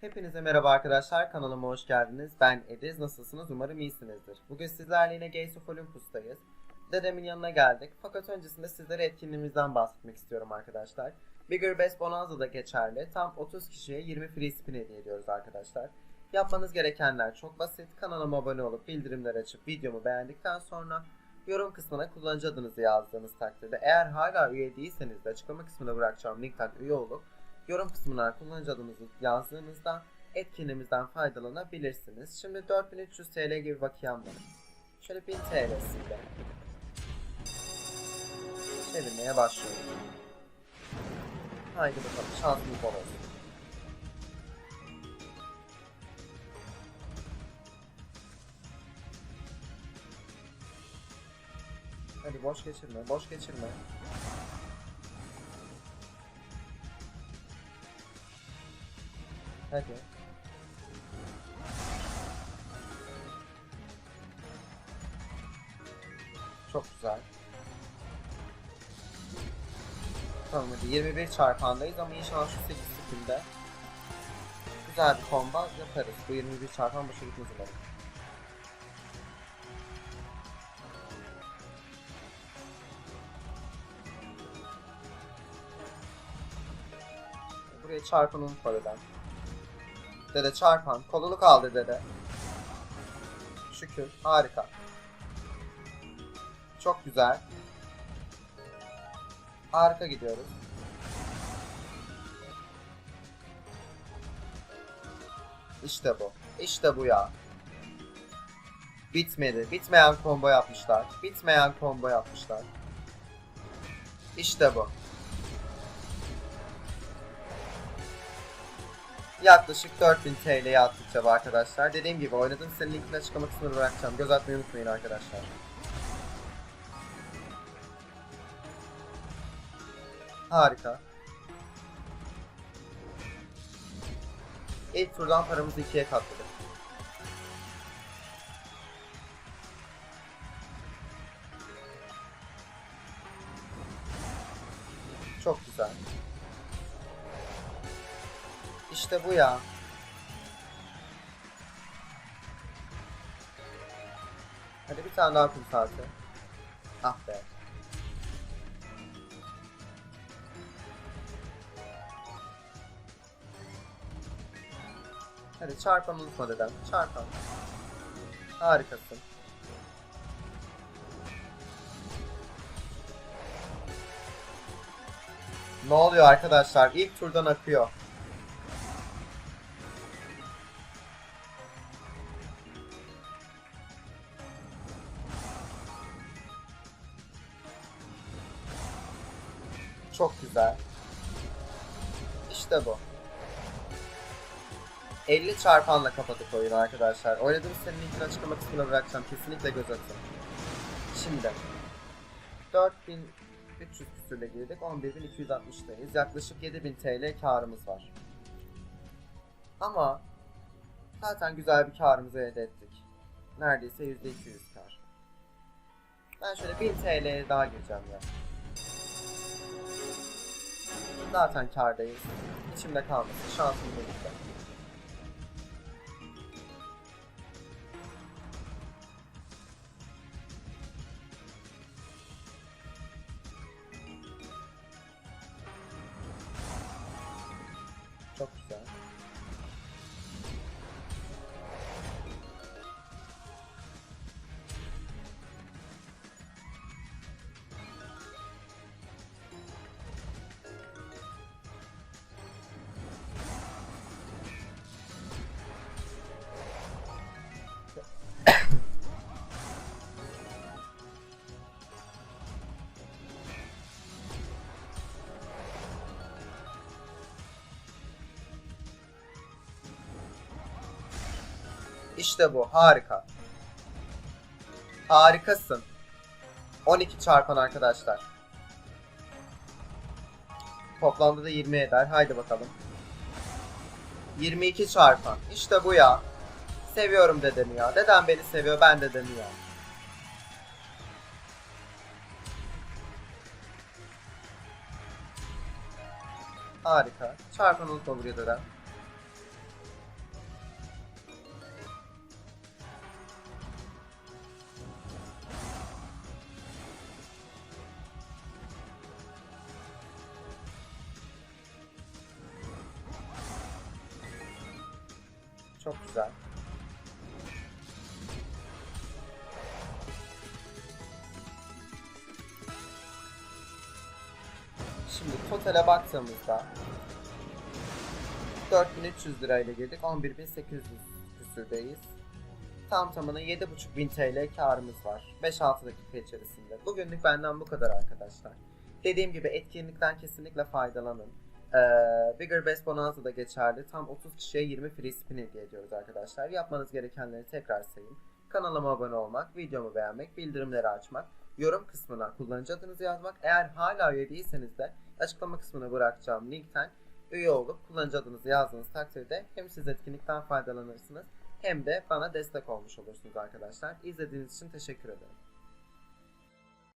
Hepinize merhaba arkadaşlar. Kanalıma hoş geldiniz. Ben Ediz. Nasılsınız? Umarım iyisinizdir. Bugün sizlerle yine Games of Olympus'tayız. Dedemin yanına geldik. Fakat öncesinde sizlere etkinliğimizden bahsetmek istiyorum arkadaşlar. Bigger Best Bonanza'da geçerli. Tam 30 kişiye 20 free spin hediye ediyoruz arkadaşlar. Yapmanız gerekenler çok basit. Kanalıma abone olup bildirimleri açıp videomu beğendikten sonra yorum kısmına kullanıcı adınızı yazdığınız takdirde eğer hala üye değilseniz de açıklama kısmına bırakacağım linkten üye olup yorum kısmına kullanıcı adınızı yazdığınızda etkinliğimizden faydalanabilirsiniz. Şimdi 4300 TL gibi bakiyem var. Şöyle 1000 TL'siyle çevirmeye başlıyorum. Haydi bakalım şansımız bol olsun. Hadi boş geçirme, boş geçirme. Hadi. Çok güzel. Tamam hadi 21 çarpandayız ama inşallah şu 8 spinde güzel bir combo yaparız. Bu 21 çarpan boşa gitmez. Buraya çarpan unutma dedem. Dede çarpan. Kolunu kaldır dede. Şükür. Harika. Çok güzel. Harika gidiyoruz. İşte bu. İşte bu ya. Bitmedi. Bitmeyen combo yapmışlar. Bitmeyen combo yapmışlar. İşte bu. Yaklaşık 4000 TL'ye attıkça bu arkadaşlar. Dediğim gibi oynadığım sitenin linkini açıklama kısmına bırakacağım. Göz atmayı unutmayın arkadaşlar. Harika. İlk turdan paramızı ikiye katladık. Çok güzel. İşte bu ya. Hadi bir tane daha kum saati. Ah be. Hadi çarpan unutma dedem. Çarpan. Harikasın. Ne oluyor arkadaşlar? İlk turdan akıyor. Çok güzel. İşte bu. 50 çarpanla kapadık oyunu arkadaşlar. Oynadığım senin linkini açıklama kısmına bırakacağım. Kesinlikle göz atın. Şimdi 4300 küsürle girdik. 11260'dayız. Yaklaşık 7000 TL karımız var. Ama zaten güzel bir karımızı elde ettik. Neredeyse %200 kar. Ben şöyle 1000 TL'ye daha gireceğim ya. Zaten kardayız. İçimde kalmasın. Şansım birlikte. İşte bu. Harika. Harikasın. 12 çarpan arkadaşlar. Toplamda da 20 eder. Haydi bakalım. 22 çarpan. İşte bu ya. Seviyorum dedemi ya. Dedem beni seviyor. Ben dedemi ya. Harika. Çarpan unutma buraya dedem. Çok güzel. Şimdi totale baktığımızda 4300 lirayla girdik. 11800 küsürdeyiz. Tam tamına 7500 TL karımız var. 5-6 dakika içerisinde. Bugünlük benden bu kadar arkadaşlar. Dediğim gibi etkinlikten kesinlikle faydalanın. Ee, Bigger Best Bonanza da geçerli. Tam 30 kişiye 20 free spin hediye ediyoruz arkadaşlar. Yapmanız gerekenleri tekrar sayayım. Kanalıma abone olmak, videomu beğenmek, bildirimleri açmak, yorum kısmına kullanıcı adınızı yazmak. Eğer hala üye değilseniz de açıklama kısmına bırakacağım linkten üye olup kullanıcı adınızı yazdığınız takdirde hem siz etkinlikten faydalanırsınız hem de bana destek olmuş olursunuz arkadaşlar. İzlediğiniz için teşekkür ederim.